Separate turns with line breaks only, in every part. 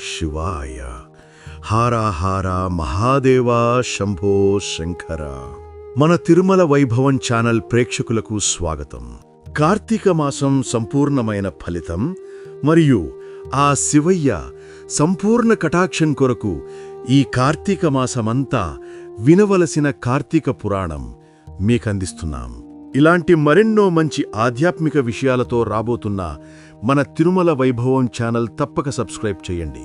శివాయ. హార హార మహాదేవా శంభో శంకర మన తిరుమల వైభవం ఛానల్ ప్రేక్షకులకు స్వాగతం. కార్తీక మాసం సంపూర్ణమైన ఫలితం మరియు ఆ శివయ్య సంపూర్ణ కటాక్షం కొరకు ఈ కార్తీక మాసమంతా వినవలసిన కార్తీక పురాణం మీకందిస్తున్నాం. ఇలాంటి మరెన్నో మంచి ఆధ్యాత్మిక విషయాలతో రాబోతున్న మన తిరుమల వైభవం ఛానల్ తప్పక సబ్స్క్రైబ్ చేయండి.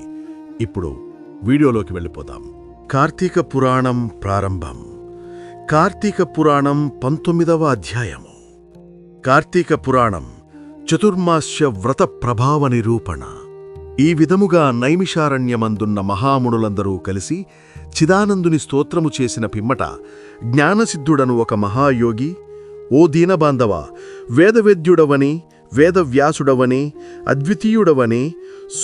ఇప్పుడు వీడియోలోకి వెళ్ళిపోదాం. కార్తీక పురాణం ప్రారంభం. కార్తీక పురాణం పంతొమ్మిదవ అధ్యాయము. కార్తీక పురాణం చతుర్మాస్య వ్రత ప్రభావ నిరూపణ. ఈ విధముగా నైమిషారణ్యమందున్న మహామునులందరూ కలిసి చిదానందుని స్తోత్రము చేసిన పిమ్మట జ్ఞానసిద్ధుడను ఒక మహాయోగి ఓ దీనబాంధవ వేదవేద్యుడవని వేదవ్యాసుడవని అద్వితీయుడవని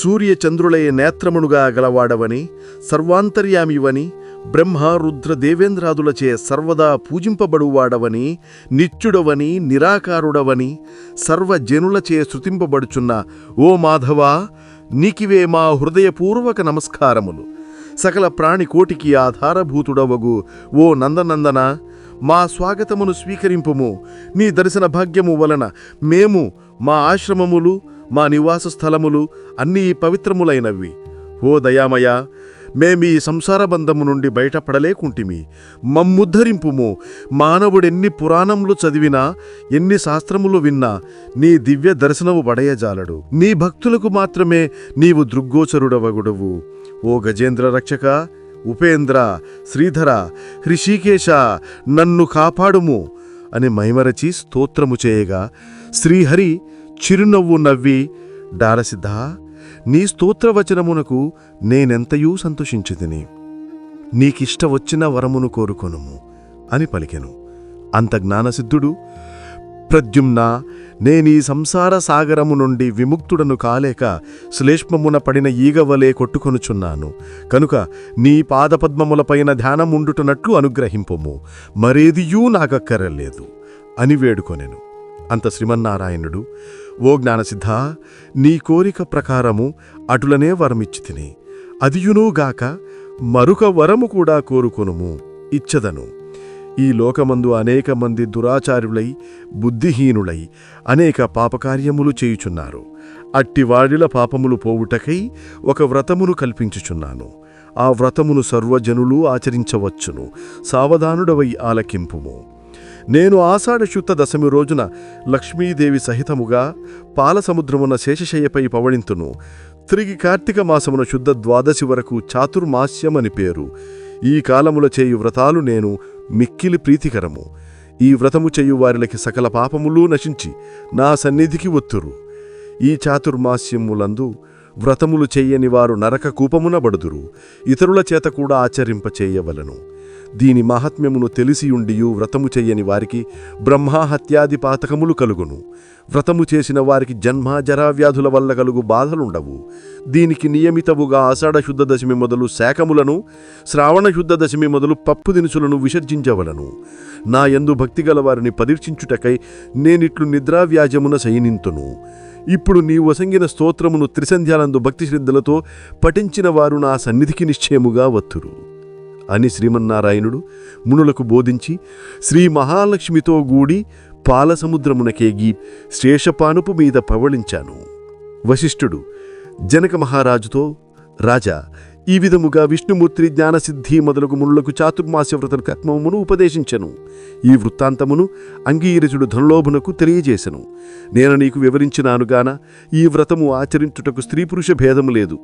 సూర్యచంద్రులయ నేత్రమునుగా గలవాడవని సర్వాంతర్యామివని బ్రహ్మ రుద్ర దేవేంద్రాదులచే సర్వదా పూజింపబడువాడవని నిత్యుడవని నిరాకారుడవని సర్వజనులచే శృతింపబడుచున్న ఓ మాధవా నీకివే మా హృదయపూర్వక నమస్కారములు. సకల ప్రాణికోటికి ఆధారభూతుడవగు ఓ నందనందన మా స్వాగతమును స్వీకరింపుము. నీ దర్శన భాగ్యము వలన మేము మా ఆశ్రమములు మా నివాస స్థలములు అన్నీ పవిత్రములైనవి. ఓ దయామయ మేమీ సంసార బంధము నుండి బయటపడలేకుంటిమి. మమ్ముద్ధరింపుము మానవుడెన్ని పురాణములు చదివినా ఎన్ని శాస్త్రములు విన్నా నీ దివ్య దర్శనము పడయజాలడు. నీ భక్తులకు మాత్రమే నీవు దృగ్గోచరుడవగుడవు. ఓ గజేంద్ర రక్షక ఉపేంద్ర శ్రీధర హృషికేశ నన్ను కాపాడుము అని మైమరచి స్తోత్రము చేయగా శ్రీహరి చిరునవ్వు నవ్వి డారసిద్ధ నీ స్తోత్రవచనమునకు నేనెంతయూ సంతోషించితిని. నీకిష్ట వచ్చిన వరమును కోరుకొనుము అని పలికెను. అంత జ్ఞానసిద్ధుడు ప్రద్యుమ్న నేనీ సంసార సాగరము నుండి విముక్తుడను కాలేక శ్లేష్మమున పడిన ఈగవలే కొట్టుకొనుచున్నాను. కనుక నీ పాదపద్మములపైన ధ్యానముండుటనట్లు అనుగ్రహింపము. మరేదియూ నాకక్కరలేదు అని వేడుకొనెను. అంత శ్రీమన్నారాయణుడు ఓ జ్ఞానసిద్ధ నీ కోరిక ప్రకారము అటులనే వరమిచ్చి తిని అదియునూగాక మరొక వరము కూడా కోరుకొనుము ఇచ్చదను. ఈ లోకమందు అనేక మంది దురాచారులై బుద్ధిహీనులై అనేక పాపకార్యములు చేయుచున్నారు. అట్టివాడిల పాపములు పోవుటకై ఒక వ్రతమును కల్పించుచున్నాను. ఆ వ్రతమును సర్వజనులు ఆచరించవచ్చును. సావధానుడవై ఆలకింపుము. నేను ఆషాఢ శుద్ధ దశమి రోజున లక్ష్మీదేవి సహితముగా పాలసముద్రమున శేషశయ్యపై పవళింతును. తిరిగి కార్తీక మాసమున శుద్ధ ద్వాదశి వరకు చాతుర్మాస్యమని పేరు. ఈ కాలముల చేయు వ్రతాలు నేను మిక్కిలి ప్రీతికరము. ఈ వ్రతము చేయు వారిలకి సకల పాపములు నశించి నా సన్నిధికి ఒత్తురు. ఈ చాతుర్మాస్యములందు వ్రతములు చెయ్యని వారు నరక కూపమున బడుదురు. ఇతరుల చేత కూడా ఆచరింపచేయవలను. దీని మహాత్మ్యమును తెలిసియుండియు వ్రతము చెయ్యని వారికి బ్రహ్మాహత్యాది పాతకములు కలుగును. వ్రతము చేసిన వారికి జన్మ జరావ్యాధుల వల్ల కలుగు బాధలుండవు. దీనికి నియమితవుగా ఆషాఢ శుద్ధ దశమి మొదలు శాఖములను శ్రావణ శుద్ధ దశమి మొదలు పప్పు దినుసులను విసర్జించవలను. నా యందు భక్తి గల వారిని పరీక్షించుటకై నేనిట్లు నిద్రావ్యాజమున శయనింతును. ఇప్పుడు నీ వసంగిన స్తోత్రమును త్రిసంధ్యాలందు భక్తి శ్రద్ధలతో పఠించిన వారు నా సన్నిధికి నిశ్చయముగా వత్తురు. అని శ్రీమన్నారాయణుడు మునులకు బోధించి శ్రీ మహాలక్ష్మితో గూడి పాలసముద్రమునకేగి శేషపానుపు మీద పవళించాను. వశిష్ఠుడు జనక మహారాజుతో రాజా ఈ విధముగా విష్ణుమూర్తి జ్ఞానసిద్ధి మొదలగు మునులకు చాతుర్మాస్య వ్రత కర్మమును ఉపదేశించెను. ఈ వృత్తాంతమును అంగీరసుడు ధనలోభునకు తెలియజేశను నేను నీకు వివరించినానుగాన ఈ వ్రతము ఆచరించుటకు స్త్రీ పురుష భేదము లేదు.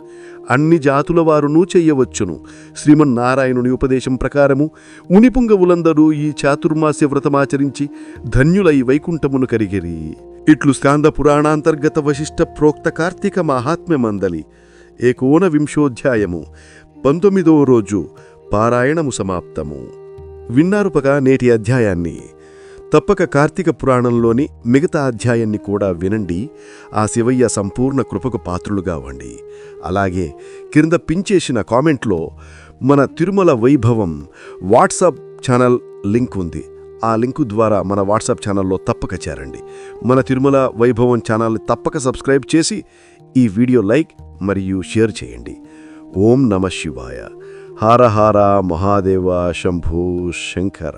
అన్ని జాతుల వారునూ చెయ్యవచ్చును శ్రీమన్నారాయణుని ఉపదేశం ప్రకారము ఉనిపుంగవులందరూ ఈ చాతుర్మాస్య వ్రతమాచరించి ధన్యులై వైకుంఠమును కరిగిరి. ఇట్లు స్కాంద పురాణాంతర్గత వశిష్ట ప్రోక్త కార్తీక మహాత్మ్యమందలి. ఏకోనవింశోధ్యాయము. పంతొమ్మిదవ రోజు పారాయణము సమాప్తము. విన్నారుపగా నేటి అధ్యాయాన్ని. తప్పక కార్తీక పురాణంలోని మిగతా అధ్యాయాన్ని కూడా వినండి. ఆ శివయ్య సంపూర్ణ కృపకు పాత్రులుగా వండి అలాగే క్రింద పించేసిన కామెంట్లో మన తిరుమల వైభవం వాట్సాప్ ఛానల్ లింక్ ఉంది. ఆ లింకు ద్వారా మన వాట్సాప్ ఛానల్లో తప్పక చేరండి. మన తిరుమల వైభవం ఛానల్ని తప్పక సబ్స్క్రైబ్ చేసి ఈ వీడియో లైక్ మరియు షేర్ చేయండి. ఓం నమ శివాయ. హార హార మహాదేవ శంభో శంకర.